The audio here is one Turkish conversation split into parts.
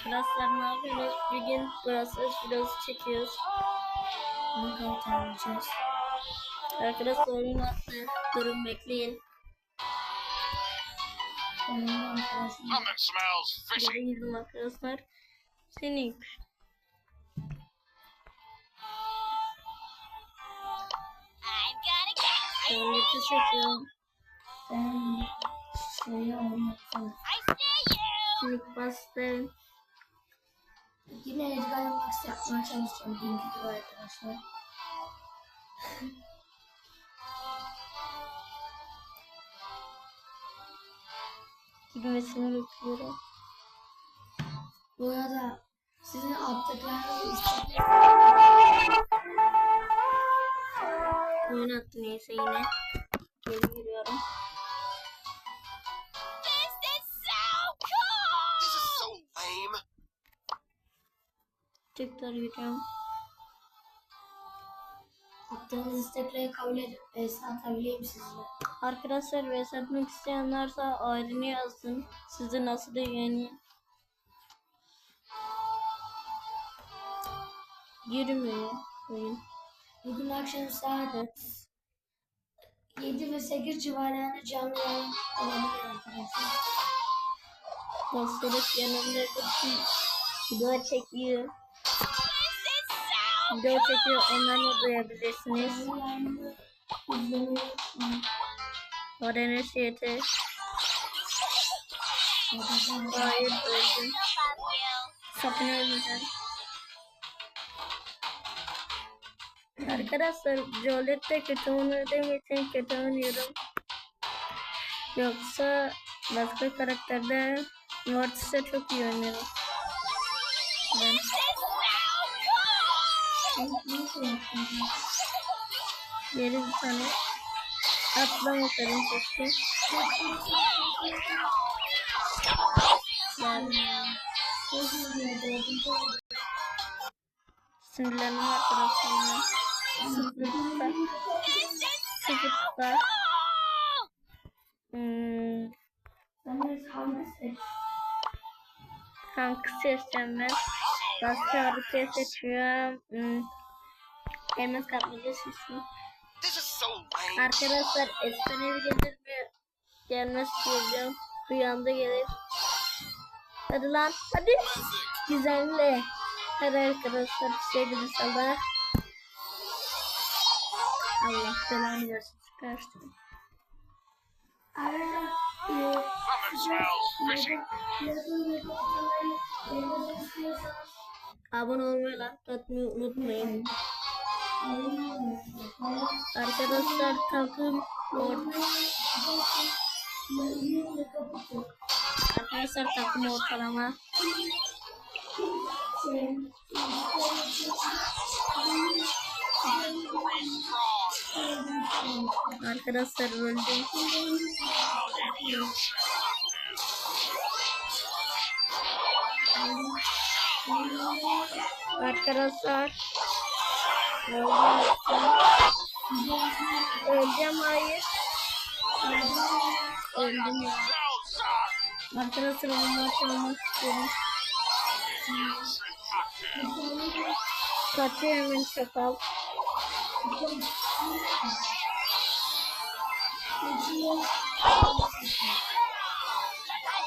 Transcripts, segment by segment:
Arkadaşlar ne yapıyoruz? Bir gün burası videosu çekiyoruz. Knockout oynayacağız. Arkadaşlar oyun attı. Durun bekleyin. Something smells fishy. Arkadaşlar. Seni Tuvaleti çekiyorum. Ben şeyi oynayacağım. Sneak bastım. Yine Edgar Max yapmaya çalışacağım. Dünkü gibi arkadaşlar. Gitmesini bekliyorum. Bu arada sizin attıklarınızı istedim. Oyun attı neyse yine. Geri giriyorum. Tekrar giriyorum. Attığınız istekleri kabul edip ES atabileyim sizinle. Arkadaşlar ve satmak isteyen varsa ayrını yazsın. Sizi nasıl da yani. Girmiyor oyun. Bugün akşam saat 7 ve 8 civarlarında canlı yayın olabilir arkadaşlar. Dostlarım yanımda bir video çekiyor. Video çekiyor onları da duyabilirsiniz. Öğrenir yeter. Hayır öldüm. Sakın ölmeyeceğim. Arkadaşlar Jolet'te kötü oynadığım için kötü oynuyorum. Yoksa başka karakterde Mortis'e çok iyi oynuyorum. Ben? Geri bir tane keşke. Yani Çok iyi gördüm. sinirlendim arkadaşlarım. Sıfırda. Sıfırda. Hmm, hangi seçeceğim ben? Başka harika seçiyorum. Hmm, is so lame. Arkadaşlar efsanevi gelir mi? Gelmez diyeceğim. Rüyamda gelir. Hadi lan hadi. Güzelle. Hadi arkadaşlar sevgili sallar. Allah belanı versin. Çıkarsın. Something smells fishy. Abone olmayı, like atmayı unutmayın. Arkadaşlar takım orta. Arkadaşlar takım ortalama. Arkadaşlar öldüm. Arkadaşlar. Öleceğim hayır. Öldüm ya. Arkadaşlar bunu açalım istiyorum. Kaçıyor hemen çakal.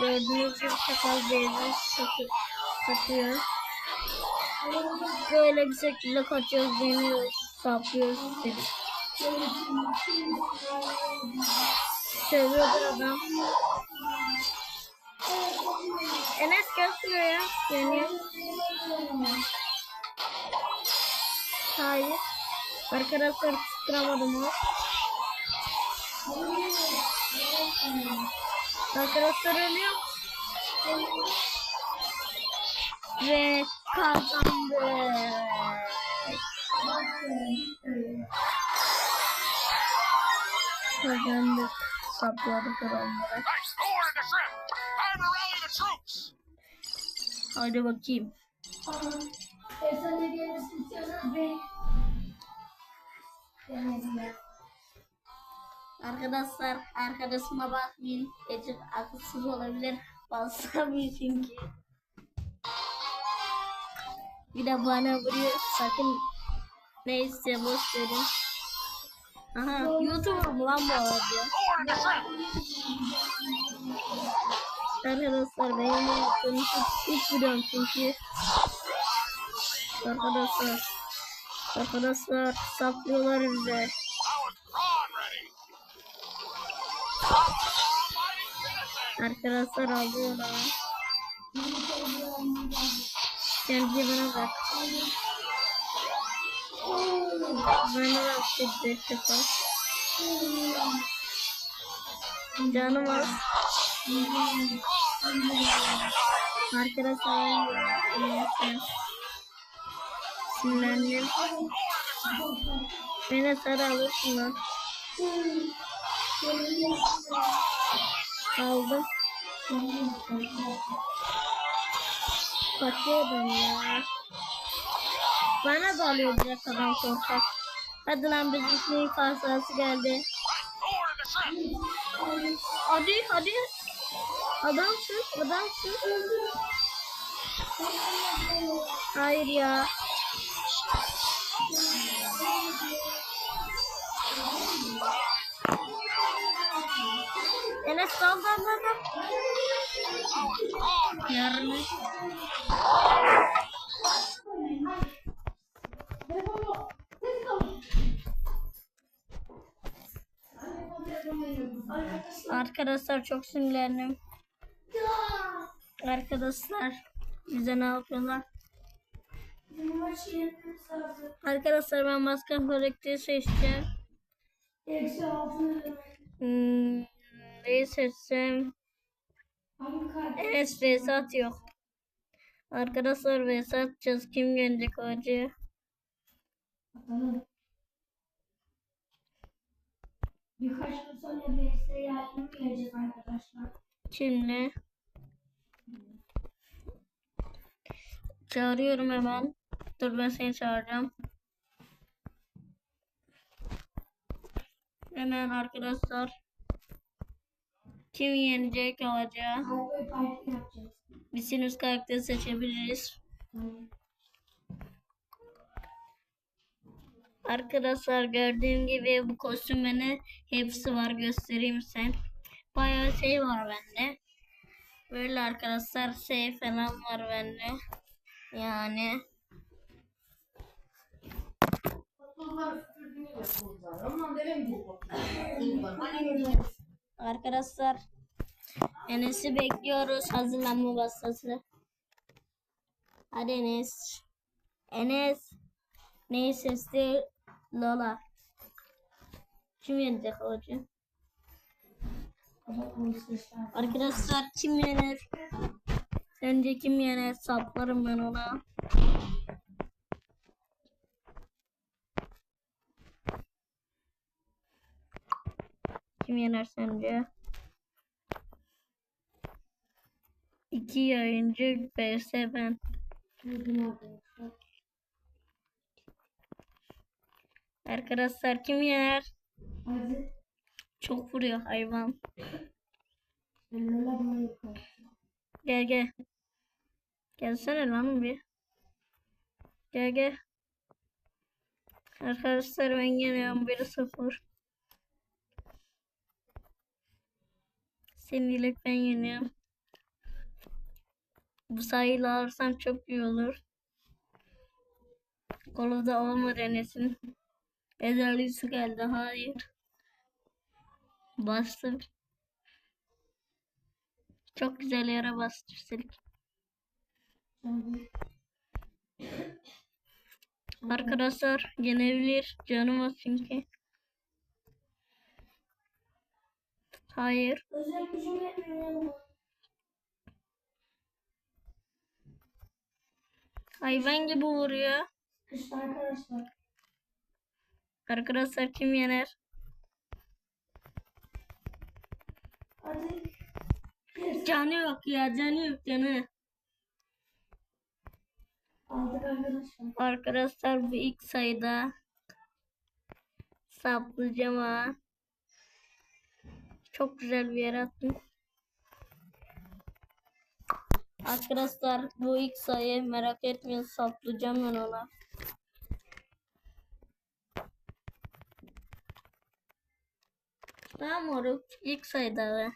Gördüğünüz gibi çakal beyaz kaçıyor. Böyle bir şekilde kaçıyoruz, deniyoruz, saplıyoruz dedik. Seviyordur adam. Enes gel şuraya. Yani. Hayır. Arkadaşlar tutturamadım o. Arkadaşlar ölüyor. Time to rally the troops. Haydi bakayım. Efsane gelmesini istiyorsanız beğen. Beğenmedim Arkadaşlar arkadaşıma bakmayın. Ecik akılsız olabilir. Basamıyor çünkü. Bir de bana vuruyor. Sakın neyse boş verin. Aha YouTuber mu lan bu arada? Arkadaşlar benim yaptığım ilk videom çünkü. Arkadaşlar. Arkadaşlar saplıyorlar bize. Arkadaşlar alıyorlar. Sen cebine bak. Bana bak şiddet yapar. Canım az. Arkadaşlar Sinirlendim. Beni sarı alırsın lan. Aldım. Bakıyordum ya. Bana da alıyor direkt adam korkak. Hadi lan geldi. Lord of the troops! Hadi hadi. Adamsın adamsın. Hayır ya. Enes dal dal dal. Yarın. Arkadaşlar çok sinirlendim. Arkadaşlar bize ne yapıyorlar? Arkadaşlar ben maske kolektörü seçeceğim. Hmm, neyi seçsem? Evet Vesat yok. Arkadaşlar Vesat atacağız. Kim gelecek acı? Bakalım. Birkaç gün sonra BS yayını gelecek arkadaşlar. Kimle? Çağırıyorum hemen. Dur ben seni çağıracağım. Hemen arkadaşlar. Kim yenecek yapacağız. Bir sinüs karakteri seçebiliriz. Arkadaşlar gördüğüm gibi bu kostümlerin hepsi var göstereyim sen. Bayağı şey var bende. Böyle arkadaşlar şey falan var bende. Yani arkadaşlar Enes'i bekliyoruz hazırlanma bastası. Hadi Enes. Enes. Neyi sesli Lola. Kim yenecek hoca? Arkadaşlar kim yener? Sence kim yener? Saplarım ben ona. Kim yener sence? İki yayıncı vs ben. Arkadaşlar kim yener? Hadi. Çok vuruyor hayvan. Gel gel. Gelsene lan bir. Gel gel. Arkadaşlar ben yeniyorum 1-0. Şimdilik ben yeniyorum. Bu sayıyla alırsam çok iyi olur. Kolu da olmadı Enes'in. Ezeli su geldi. Hayır. Bastım. Çok güzel yere bastı üstelik. Arkadaşlar yenebilir. Canım az çünkü. Hayır. Hayvan gibi vuruyor. İşte arkadaşlar. Arkadaşlar kim yener? Hadi. Canı yok ya. Canı yok canı. Aldık arkadaşlar. Arkadaşlar bu ilk sayıda saplayacağım ha. Çok güzel bir yere attım. Arkadaşlar bu ilk sayı merak etmeyin saplayacağım ben ona. Tamam moruk ilk sayıda be.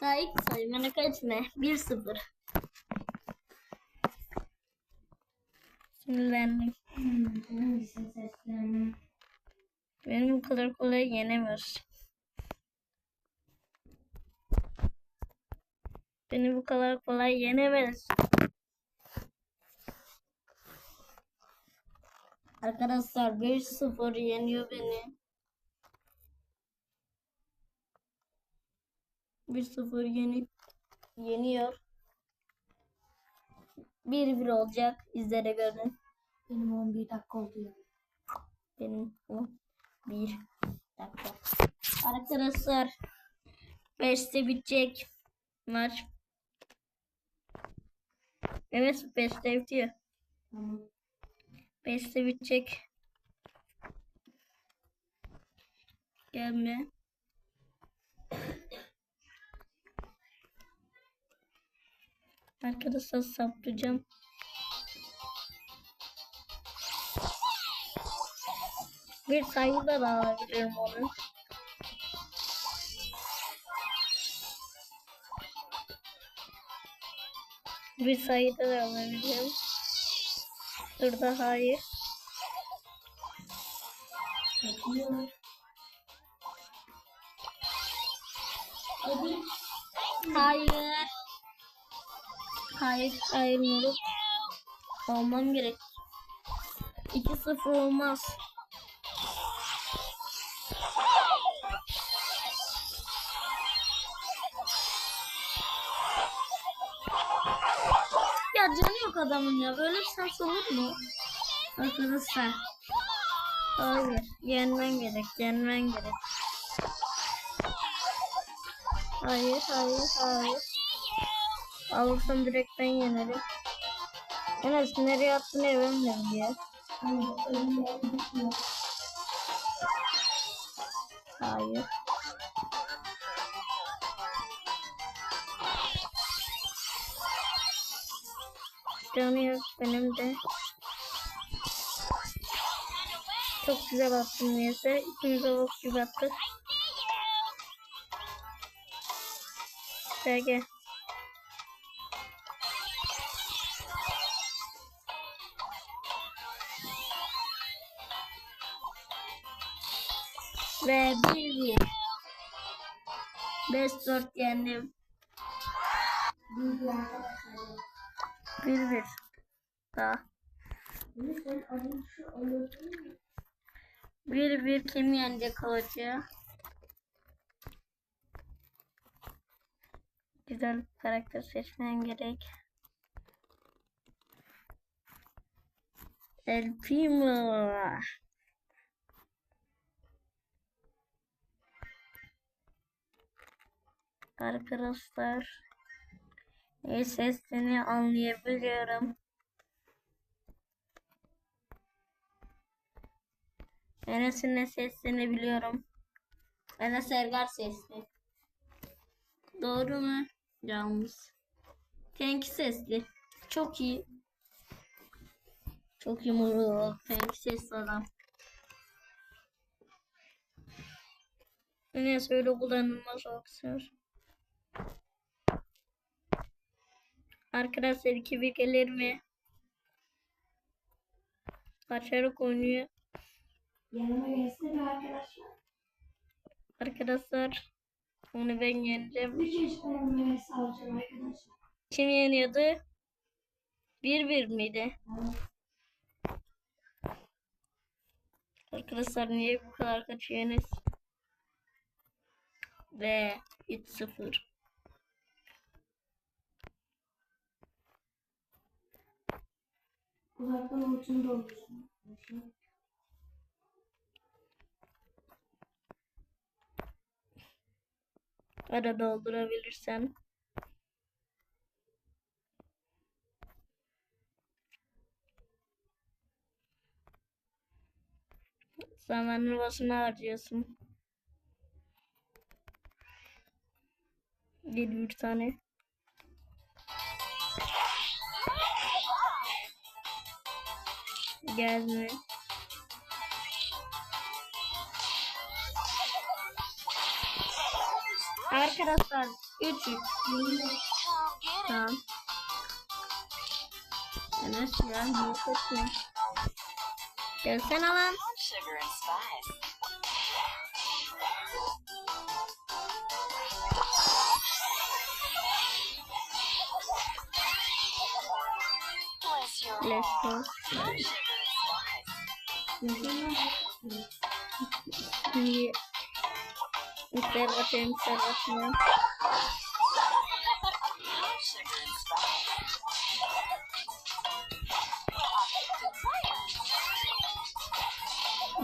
Daha ilk sayı merak etme 1-0. Sinirlendim. Hmm, hangisini seçtim? Beni bu kadar kolay yenemez. Beni bu kadar kolay yenemez. Arkadaşlar 5-0 yeniyor beni. 1-0 yenip yeniyor. 1-1 olacak. İzlere görün. Benim 11 dakika oldu ya. Benim o bir dakika. Arkadaşlar 5'te bitecek maç. Evet 5'te bitiyor. Tamam. 5'te bitecek. Gelme. Arkadaşlar saplayacağım. Bir sayı da alabilirim onu. Bir sayı da alabilirim. Dur da hayır. Hayır. Hayır, hayır moruk. Olmam gerek. 2-0 olmaz. Adamın ya. Böyle bir şans olur mu? Arkadaşlar. Hayır. Yenmen gerek. Yenmen gerek. Hayır, hayır, hayır. Alırsam direkt ben yenerim. Enes nereye attın evim ne diye. Hayır. Yok benim de. Çok güzel attım neyse. İkimiz de bok gibi attık. Peki. Ve bir bir. Beş dört yendim. Bir bir. Bir bir. Daha. Bir bir kim yenecek kılıcı? Güzel karakter seçmen gerek. El Primo. Arkadaşlar. İyi sesini anlayabiliyorum. Enes'in ne sesini biliyorum. Enes Ergar sesli. Doğru mu? Yalnız. Tenki sesli. Çok iyi. Çok moruk. Tenki sesli adam. Enes öyle kullanılmaz aksıyor. Arkadaşlar 2-1 gelir mi? Kaçarak oynuyor. Yanıma gelsene be arkadaşlar. Arkadaşlar onu ben yeneceğim. Bir çeşit yanıma gelse alacağım arkadaşlar. Kim yeniyordu? 1-1 miydi? Tamam. Arkadaşlar niye bu kadar kaçıyorsunuz? Ve 3-0. Uzaktan ultunu doldursun. Ara doldurabilirsen. Zamanını basına harcıyorsun. Geliyor bir tane. Gelme. Arkadaşlar 3 3 Tamam. Enes ya niye kaçıyorsun? Gelsene lan. Let's go. Müşteri atayım. Sugar and spice.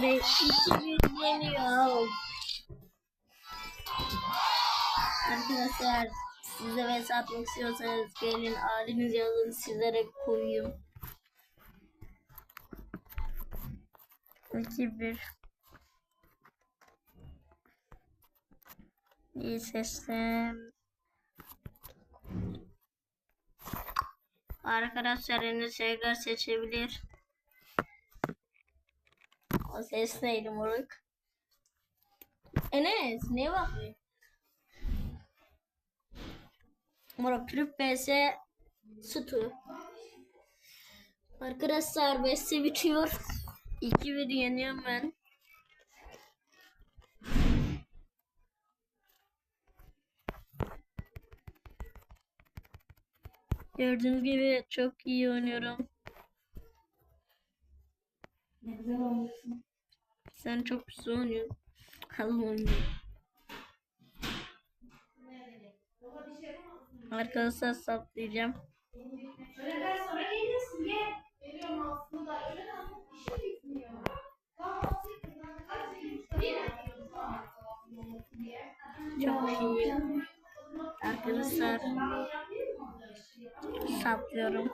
Ve iki geliyor. Arkadaşlar size vs atmak istiyorsanız gelin haliniz yazın sizlere koyayım. 2 1 İyi seslem. Arkadaşlar yeni şeyler seçebilir. O ses neydi moruk? Enes ne bakıyor? Moruk Türk BS Sütü. Arkadaşlar BS bitiyor. 2-1 yeniyorum ben. Gördüğünüz gibi çok iyi oynuyorum. Ne güzel olmuşsun. Sen çok güzel oynuyorsun. Allah'ım. Arkadaşlar saplayacağım. Öğleden sonra geliyorsun gel. Geliyorum aslında. Öğleden sonra Çok iyi. Arkadaşlar saplıyorum.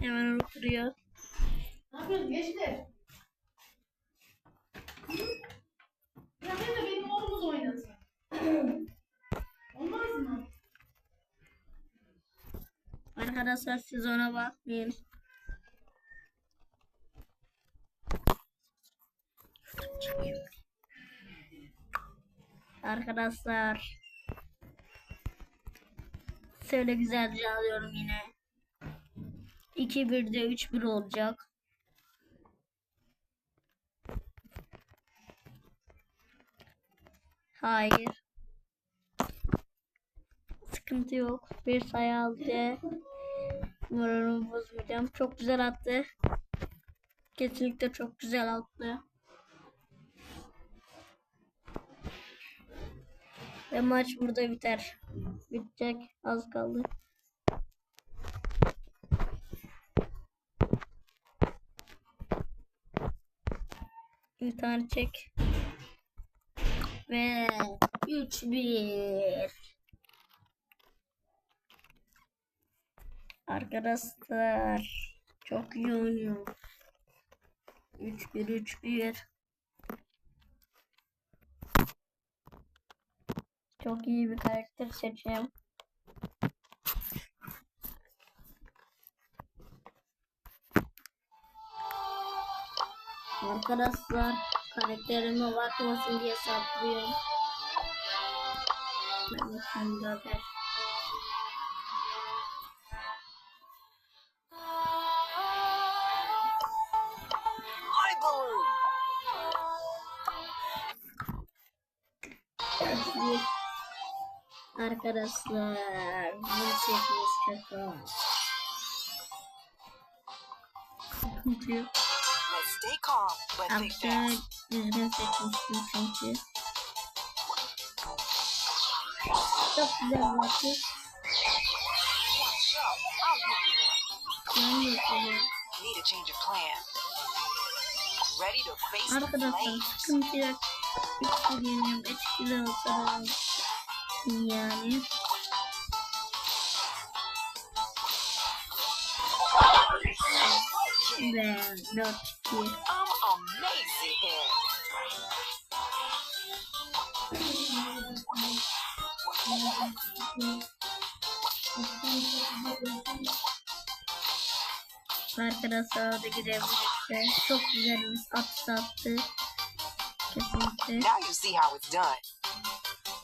Hemen oturuyor. Ne yapıyorsun gençler? Ya ben de benim oğlumuz oynasın. Olmaz mı? Arkadaşlar siz ona bakmayın. Arkadaşlar şöyle güzelce alıyorum yine. 2-1'de 3-1 olacak. Hayır. Sıkıntı yok. Bir sayı aldı. Moralimi bozmayacağım. Çok güzel attı. Kesinlikle çok güzel attı. Ve maç burada biter. Bitecek. Az kaldı. Bir tane çek. Ve 3-1. Arkadaşlar çok iyi oynuyor. 3-1 3-1. Çok iyi bir karakter seçeceğim. Arkadaşlar karakterime bakmasın diye saklıyorum. Ben şimdi Arkadaşlar bunu çekmiş kötü. Sıkıntı fast. düzgün seçmiştim çünkü. Çok güzel yapıyorum. Need a change of plan. Ready to face the Arkadaşlar sıkıntı yok. Etkili yeniyorum. Etkili olsa Yum. They're not. I'm amazing. Arkadaşlar da girebilirse çok güzel bir at sattı. Kesinlikle. Now you see how it's done.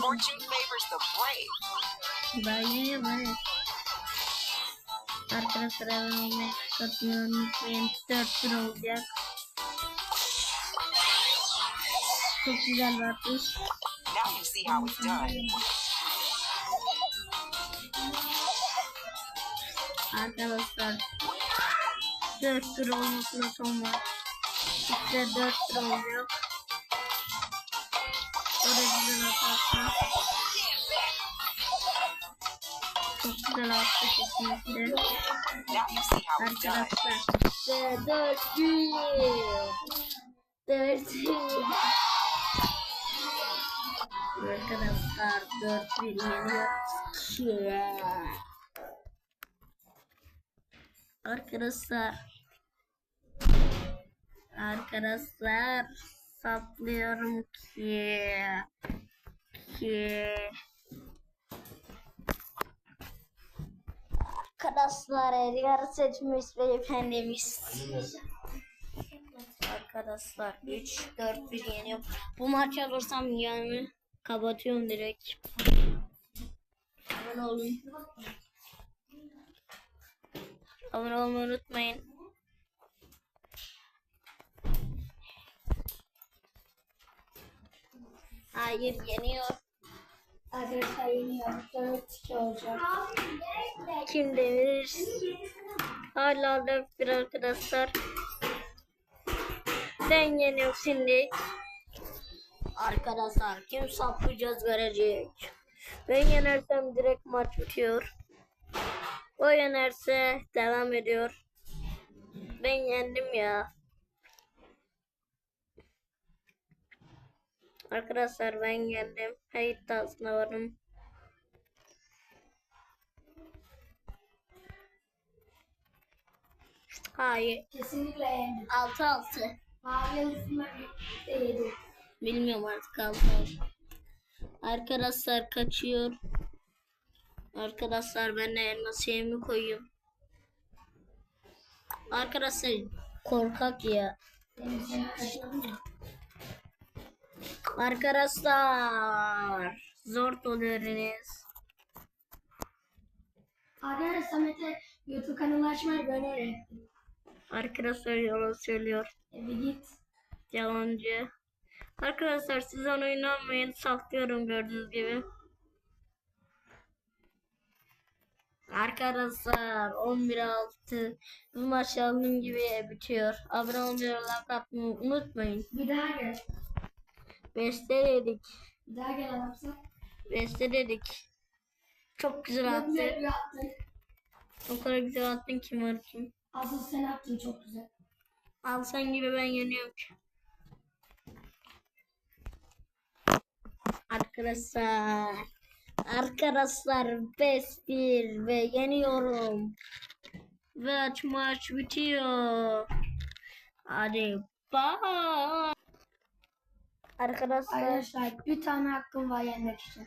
Fortune favors the brave. Bayağı var. Arkadaşlar abone olmayı katmayı unutmayın. 4 tur olacak. Çok güzel bir atış. Now you see how it's done. Arkadaşlar 4 tur olmasına son var. İşte 4 tur olacak. Çok güzel attı kesinlikle. Arkadaşlar. Ve 4 1 4 Arkadaşlar 4 1 yeniyor. Yeah. Arkadaşlar Arkadaşlar saplıyorum ki ki Arkadaşlar Edgar seçmiş beyefendimiz. Arkadaşlar 3 4 1 yeniyorum. Bu maçı alırsam yani kapatıyorum direkt. Abone olun. Abone olmayı unutmayın. Hayır yeniyor. Arkadaşlar yeniyor. 4-2 olacak. Kim demiş? Hala 4 bir arkadaşlar. Ben yeniyorum şimdi. Arkadaşlar kim saplayacağız görecek. Ben yenersem direkt maç bitiyor. O yenerse devam ediyor. Ben yendim ya. Arkadaşlar ben yendim. Her iddiasına varım. Hayır. Kesinlikle yendim. 6-6. Mavi yıldızımla birlikte yedim. Bilmiyorum artık 6 Arkadaşlar kaçıyor. Arkadaşlar ben de elmas şeyimi koyayım. Arkadaşlar korkak ya. Arkadaşlar zor oluyorsunuz. Arkadaşlar Samet'e YouTube kanalı açmayı ben öğrettim. Arkadaşlar yalan söylüyor. E bir git. Yalancı. Arkadaşlar siz onu inanmayın. Saklıyorum gördüğünüz gibi. Arkadaşlar 11-6 bu maç aldığım gibi bitiyor. Abone olmayı, like atmayı unutmayın. Bir daha gel. Beste dedik. Bir daha gel adamsa. Beste dedik. Çok güzel attı. güzel bir attın. O kadar güzel attın ki Markin. Asıl sen attın çok güzel. Al sen gibi ben yeniyorum ki. Arkadaşlar. Arkadaşlar 5-1 ve yeniyorum. Ve maç bitiyor. Hadi bye. Arkadaşlar Arkadaşlar bir tane hakkım var yenmek için.